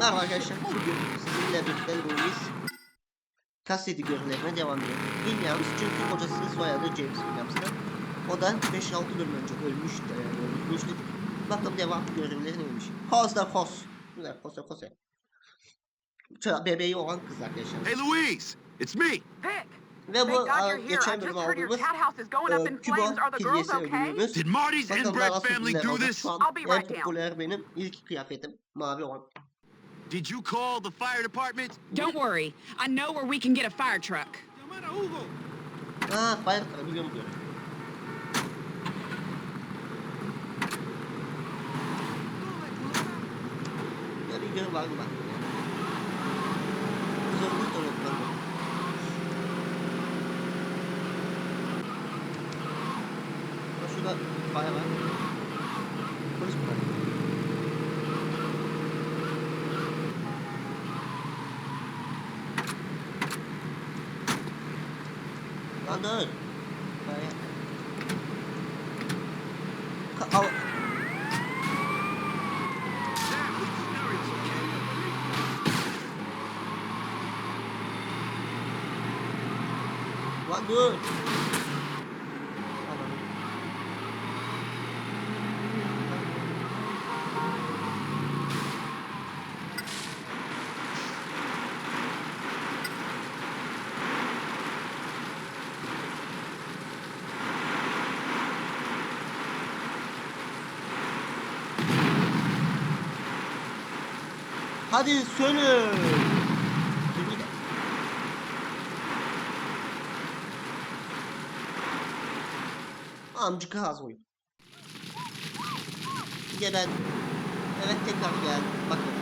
Merhaba arkadaşlar. Bugün sizinle birlikte Louis kaseti görevlerine devam ediyor. Williams çünkü hocası soyadı James Williams'tı. O da 5-6 dönem önce ölmüştü. Yani ölmüştü. Bakalım devam görevleri neymiş. Hosta Hos. Güzel Hosta Hos. Çö- Bebeği olan kız arkadaşlar. Hey, Louise, it's me. Vic, Ve bu a, geçen bölüm aldığımız cat house is going up e. Küba Are the girls filyesi okay? ödülümüz. Did Marty's Bakalım inbred nasıl family do this? Şu an I'll be en right down. popüler benim ilk kıyafetim mavi olan. Did you call the fire department? Don't worry. I know where we can get a fire truck. Ha fire truck biliyorum diyor. Ya Lan dur. Fire. Ka al. Lan dur. Anladım. Hadi sönün. Amcık ağız oyun. Geber. Evet tekrar gel. Bakın.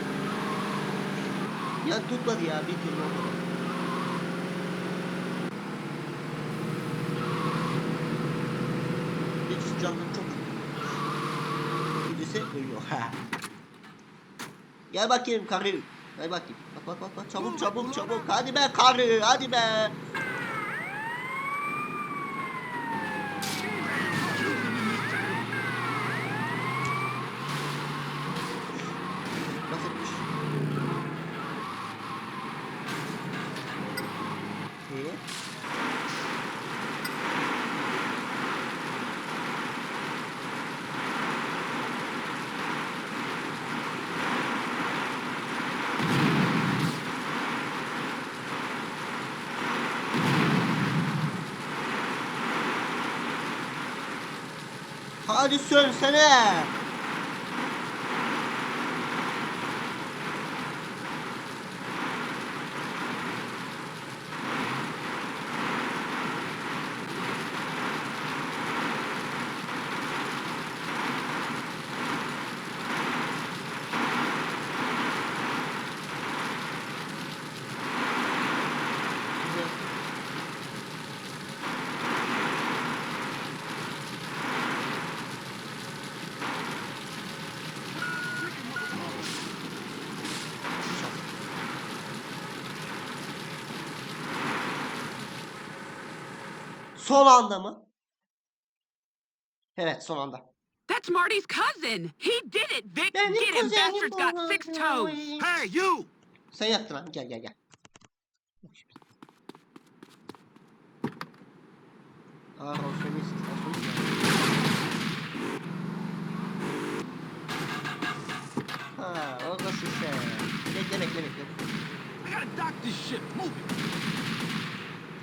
Ya tutmadı ya bir türlü olmadı. Birisi canlı çok. Birisi ölüyor. Gel bakayım karı. Gel bakayım. Bak bak bak bak çabuk çabuk çabuk. Hadi be karı hadi be. Nasılmış? İyi. Hadi sönsene. Son anda mı? Evet son anda. That's Marty's cousin. He did it, Vic. Benim Get him. kuzenim Bastard's got six toes. Hey, you! Sen yaptın lan gel gel gel. Aa ya. Ha oradasın sen. Bekle bekle bekle. I gotta dock this ship. Move it.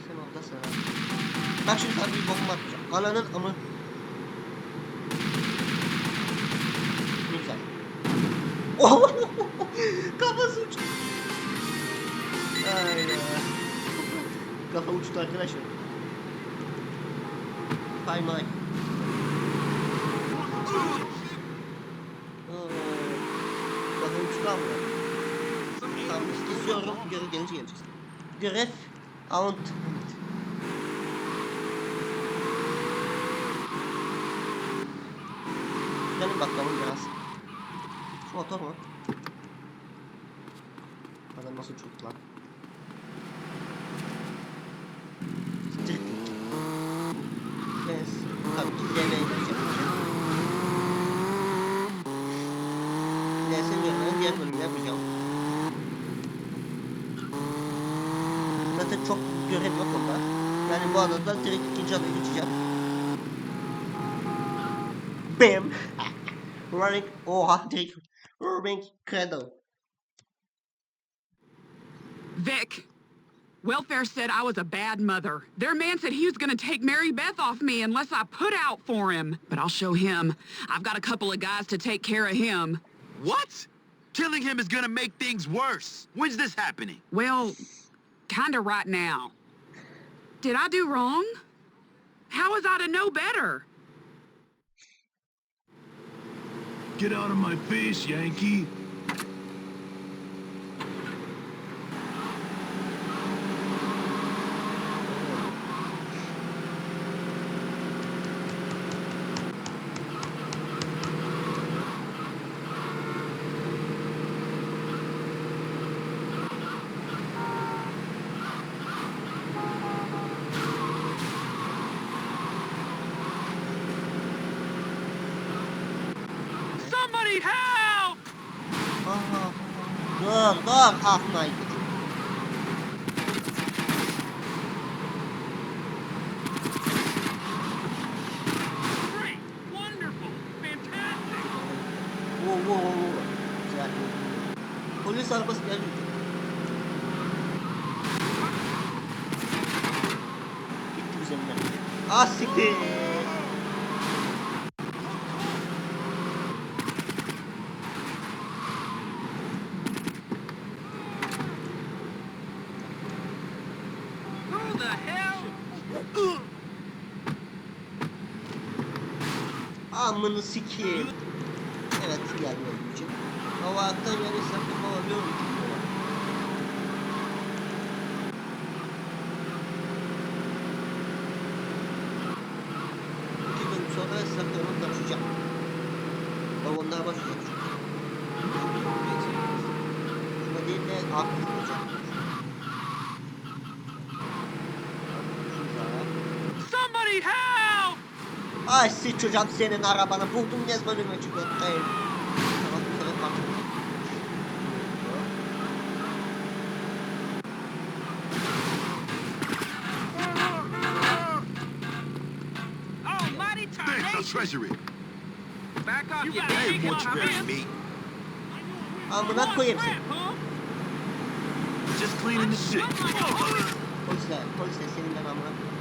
Sen oradasın. Bak şimdi bir bomba atacağım. Ananın amı. Güzel. Oh! Kafası uçtu. Ay ya. Kafa uçtu arkadaşlar. Hay may. Oo. Kafa uçtu ama. Tamam istiyorum. Geri gelince geleceğiz. Görev. Aunt. Çokta mı? Nasıl çok lan? Neyse. Tabii ki yemeği yapacağım. Neyse görmeden diğer. Zaten çok görev yok onda. Yani bu adada direkt ikinci adaya geçeceğim. Bam! Running. Oha direkt Running Cradle. Vic, welfare said I was a bad mother. Their man said he was gonna take Mary Beth off me unless I put out for him. But I'll show him. I've got a couple of guys to take care of him. What? Killing him is gonna make things worse. When's this happening? Well, kinda right now. Did I do wrong? How was I to know better? Get out of my face, Yankee. Wonderful! Fantastic! Wow wow wow wow. Güzel. Polis arabası bizimle. Ah siktir. Who the hell? Amını sikeyim. Evet geldi benim için. Hava aktan verirsem yapabiliyorum. İki gün sonra hesaplarımı taşıyacağım. Balonlar başlayacak çünkü. Şuna değil de aktif Ay sıçacağım senin arabanı. Buldum gez bölümü çıkıyor. Hayır. İt. Back off, you ain't you come bury in. me. Amına koyayım seni. Just cleaning the shit. Polisler, polisler senin ben amına koyayım.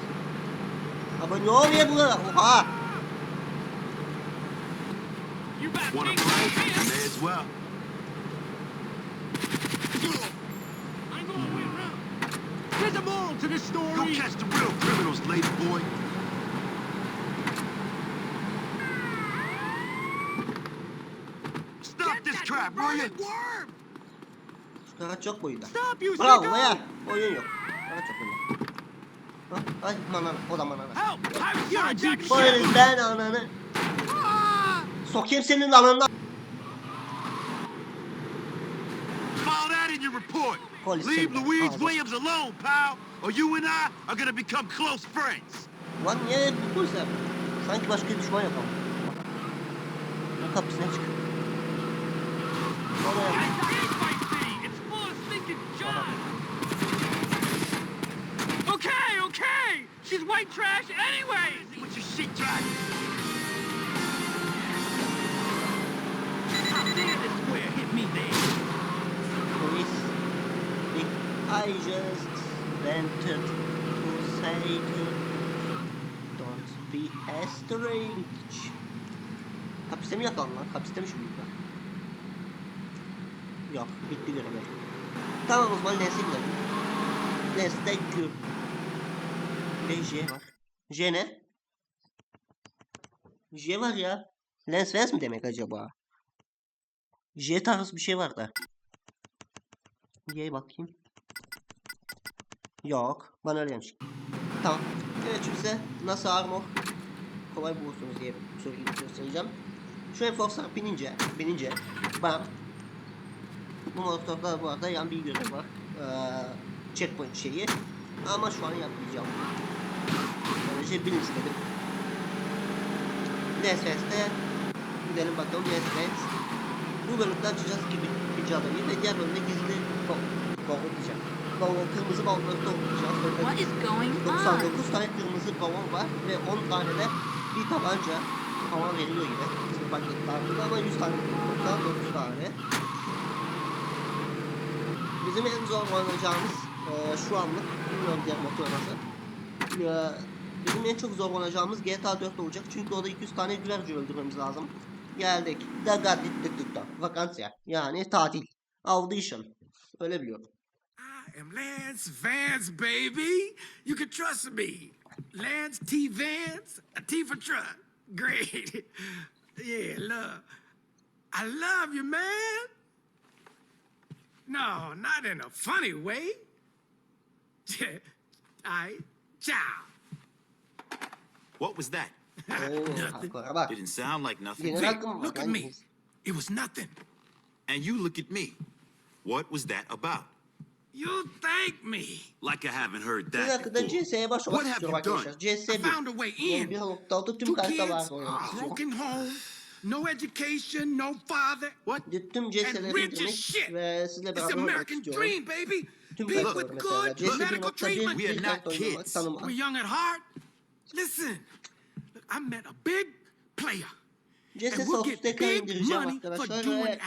Ama ne oluyor burada? Oha! You better Wanna think play? come in. May as well. I'm going way around. There's a moral to this Go story. catch the real criminals, lady boy. Stop this crap, will you? worm! Şu araç yok bu oyunda. Stop, you Bravo sicko! ya. Oyun yok. Araç yok oyunda. Ha? Ay manana. O da manana. Help! I was trying to jack the ship! Polis ben ananı. Ah! Sokayım senin ananı. File that in your report. Polis Leave seni ben- Louise Aa, Williams alone, pal, or you and I are gonna become close friends. Lan niye bu polisler? Sanki başka bir düşman yok ama. Bu kapısına çık. Oraya. It's full of stinking junk! Okay, okay! She's white trash anyways! What's your shit track? I just wanted to say to don't be a strange. Hapiste mi yakalandın lan? Hapiste mi şu büyükler? Yok, bitti görev. Tamam o zaman Lens'e gidelim. Lens'te gül. Ve J var. J ne? J var ya. Lens Vens mi demek acaba? J tarzı bir şey var da. Y'ye bakayım. Yok. Bana demiş. Tamam. Şimdi size nasıl armor kolay bulursunuz diye soruyu göstereceğim. Şu enforcer'a binince, binince bam. Bu motorda bu arada yan bir görev var. Ee, checkpoint şeyi. Ama şu an yapmayacağım. Böylece bilin istedim. NSF'de gidelim bakalım NSF. Bu bölümde açacağız gibi adayı ve diğer bölümde gizli ko- korku diyeceğim. Balon, kırmızı balonları toplayacağız. What is going on? 99 tane kırmızı balon var ve 10 tane de bir tabanca hava veriyor yine. Bizim paketlerde ama 100 tane toplam 9 tane. Bizim en zor oynayacağımız eee, şu anlık bilmiyorum diğer motor nasıl. Eee, bizim en çok zor oynayacağımız GTA 4 olacak çünkü orada 200 tane güvercin öldürmemiz lazım. Geldik. Dagat dittik dükkan. Vakansiya. Yani tatil. Audition. Öyle biliyorum. I am Lance Vance, baby. You can trust me. Lance T. Vance, a T for truck. Great. yeah, love. I love you, man. No, not in a funny way. I ciao. What was that? Oo, hardcore'a bak. Didn't sound like nothing. Yine Vic, hakkım var. look at me. It was nothing. And you look at me. What was that about? You thank me. Like I haven't heard Bir that dakikada before. CS'ye What have you done? arkadaşlar. CS I 1. found a way in. bir noktada tüm Two kids, haritalarda a istiyorum. broken home, no education, no father. What? And CS'leri rich as shit. ve It's the beraber oynamak American istiyorum. dream, baby. Tüm People haritaları with mesela. good medical 1.1 treatment. We are bir not oynamak, kids. We're young at heart. Listen, look, I met a big player. Soft'u big indireceğim arkadaşlar ve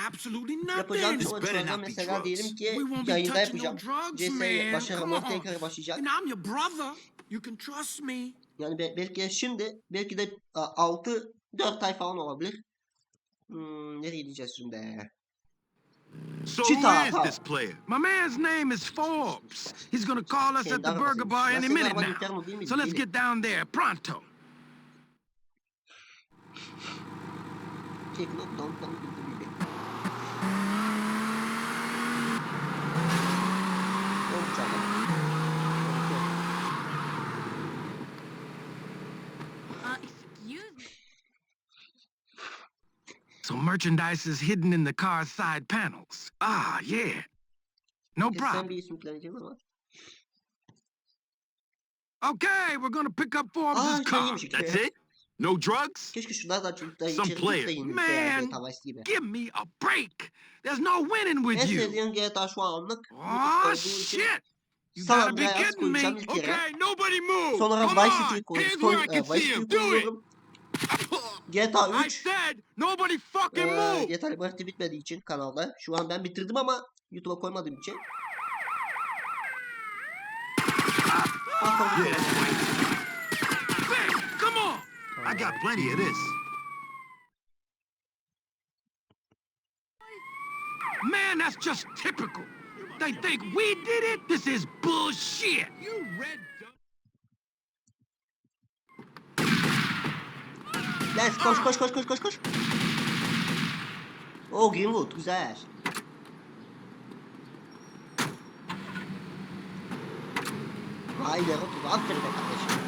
yapacağım not be mesela diyelim ki yayında yapacağım. Come on. tekrar başlayacak. And I'm your brother. You can trust me. Yani be- belki şimdi belki de 6 4 ay falan olabilir. Hmm, nereye gideceğiz şimdi? So who is this player? My man's name is Forbes. He's gonna call us at the burger bar any minute now. So let's get down there pronto. Take note, don't, don't, don't, don't. Yok. Uh, excuse me. So merchandise is hidden in the car's side panels. Ah, yeah. No problem. bir isim planlayacağım ama. Okay, we're gonna pick up Aa, Forbes' işte car. That's it? No drugs? Keşke şunlardan çocuklar Some player. Man. Gibi. Give me a break. There's no winning En with you. sevdiğim GTA şu anlık. Oh olduğu için shit! You gotta be kidding me. koyacağım ilk kere. Okay, nobody move. Sonra Come Vice on. City'yi koy- where I e, can see him. Do it. koyuyorum. GTA I 3 said nobody fucking Ee, move. GTA Liberty bitmediği için kanalda. Şu an ben bitirdim ama YouTube'a koymadığım için. That's I got plenty of this. Man, that's just typical. They think we did it? This is bullshit. You red Lens koş koş koş koş koş koş. O Greenwood güzel. Vay be Rotu aferin be kardeşim.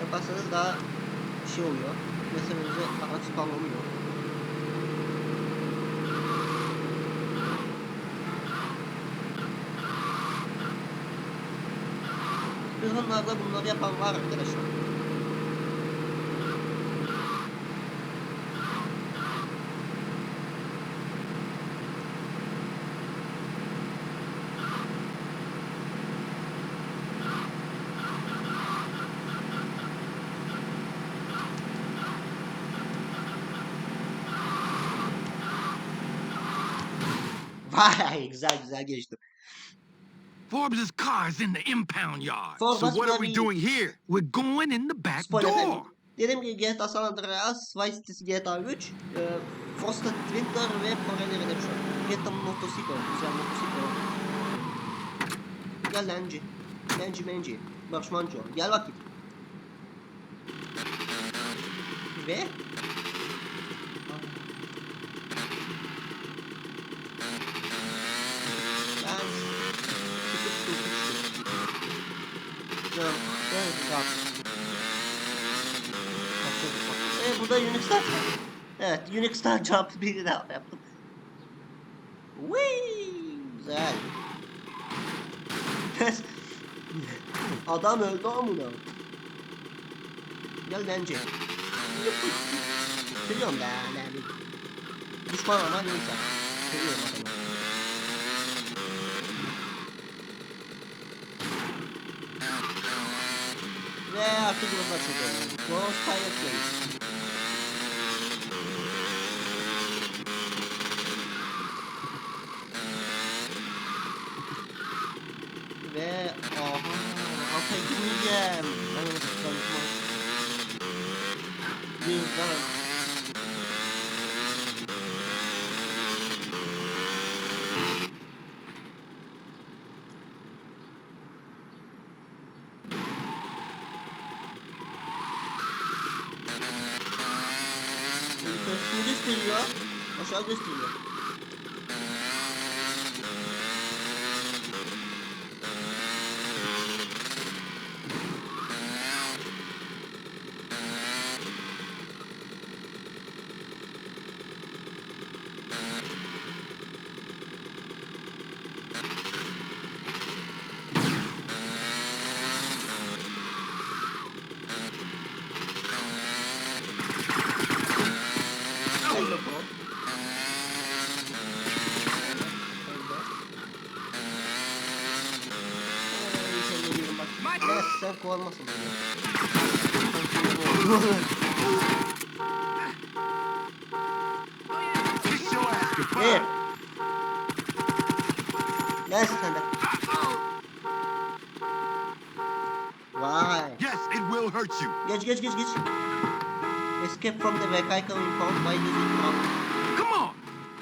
Yaparsanız daha şey oluyor. Mesela önce araç Hızlılarda bunları yapan var arkadaşlar. Vay güzel güzel geçti. Forbes' car is in the impound yard. Forbes So what are we doing here? We're going in the back Spoiler door. vermeyeyim. Dediğim gibi GTA San Andreas, Vice City GTA 3, e, Frosted Winter ve Forelli Redemption. GTA Motosiklo, güzel motosiklo. Gel Lenci. Lenci Menci. Barış Manço. Gel bakayım. Ve... Ben... Yok, ben rahat. E bu da Unix'ten. Evet, Unix'ten jump bir daha yaptım. Whee! Güzel. Adam öldü amına. Gel bence. Seviyorum ben ben. Düşman ama neyse. Seviyorum adamı. Ve artık yolda açıldı. Ghost Pilot Games. Ve aha alta girmeyeceğim. Ben onu tanıtma. Bir Evet, sen kovulmasın beni. Kiss your ass Bir. goodbye. Gelsin sen de. Vay. Yes, it will hurt you. Geç geç geç geç. Escape from the vehicle impound by using Come on,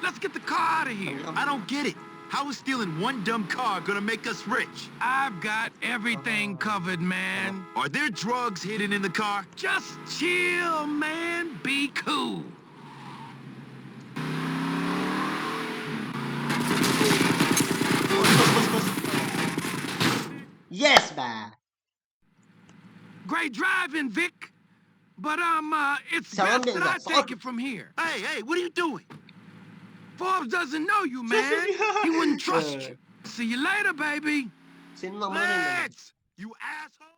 let's get the car out of here. I don't get it. How is stealing one dumb car gonna make us rich? I've got everything covered, man. Are there drugs hidden in the car? Just chill, man. Be cool. Yes be. Great driving, Vic. But um, uh, it's Tamam best that I Denizler, take it from here. Hey, hey, what are you doing? Forbes doesn't know you, man. he wouldn't trust you. See you later, baby. Senin amına dönüyorum. Let's! You asshole!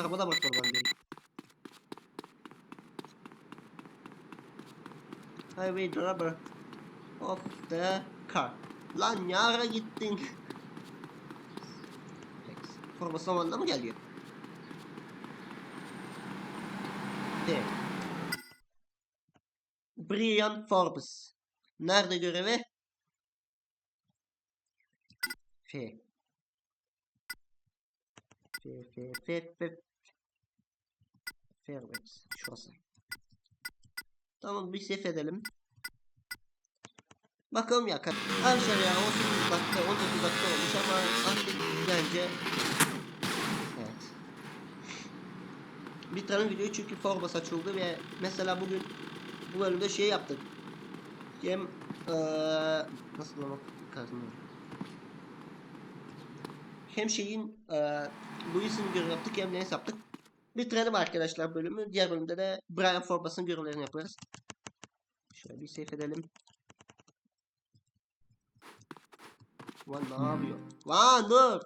Arabada bak oradan biri. Highway driver of the car. Lan ne ara gittin? Forma zamanında mı geliyor? Evet. Brian Forbes. Nerede görevi? F. F, F, F, F. Fairways. Şurası. Tamam bir sef edelim. Bakalım ya. Arkadaşlar ya 18 dakika 19 dakika olmuş ama artık bence Evet. Bitirelim videoyu çünkü Forbes açıldı ve mesela bugün bu bölümde şey yaptık. Hem eee nasıl lan kartını hem şeyin eee Louis'in görev yaptık hem Lens yaptık. Bitirelim arkadaşlar bölümü. Diğer bölümde de Brian Forbes'ın görevlerini yaparız. Şöyle bir save edelim. Lan ne yapıyor? Lan dur.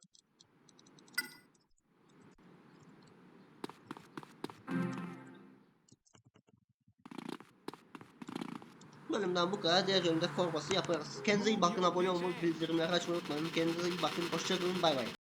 Bölümden bu kadar. Diğer bölümde Forbes'ı yaparız. Kendinize iyi bakın. Abone olmayı, bildirimleri açmayı unutmayın. Kendinize iyi bakın. Hoşçakalın. Bay bay.